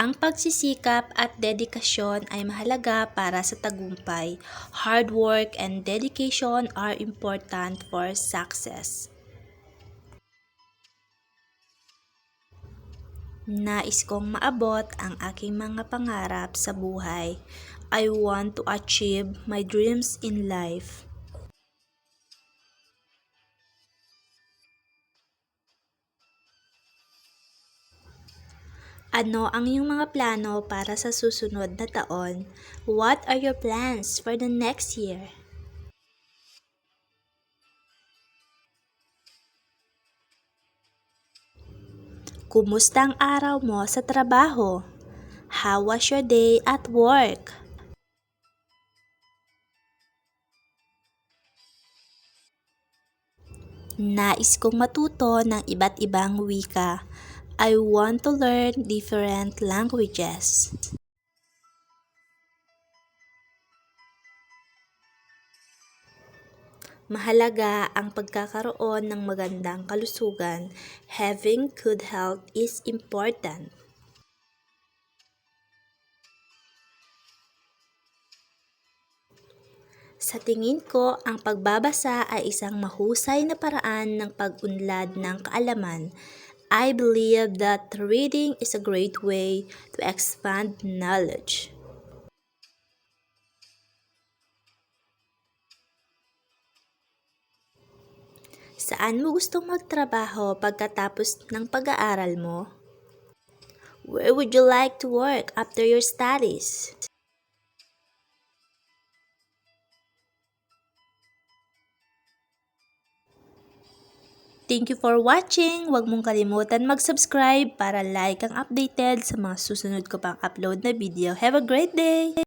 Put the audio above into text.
Ang pagsisikap at dedikasyon ay mahalaga para sa tagumpay. Hard work and dedication are important for success. Nais kong maabot ang aking mga pangarap sa buhay. I want to achieve my dreams in life. Ano ang iyong mga plano para sa susunod na taon? What are your plans for the next year? Kumusta ang araw mo sa trabaho? How was your day at work? Nais kong matuto ng iba't ibang wika. I want to learn different languages. Mahalaga ang pagkakaroon ng magandang kalusugan. Having good health is important. Sa tingin ko, ang pagbabasa ay isang mahusay na paraan ng pag-unlad ng kaalaman. I believe that reading is a great way to expand knowledge. Saan mo gustong magtrabaho pagkatapos ng pag-aaral mo? Where would you like to work after your studies? Thank you for watching. Huwag mong kalimutan mag-subscribe para like ang updated sa mga susunod ko pang upload na video. Have a great day!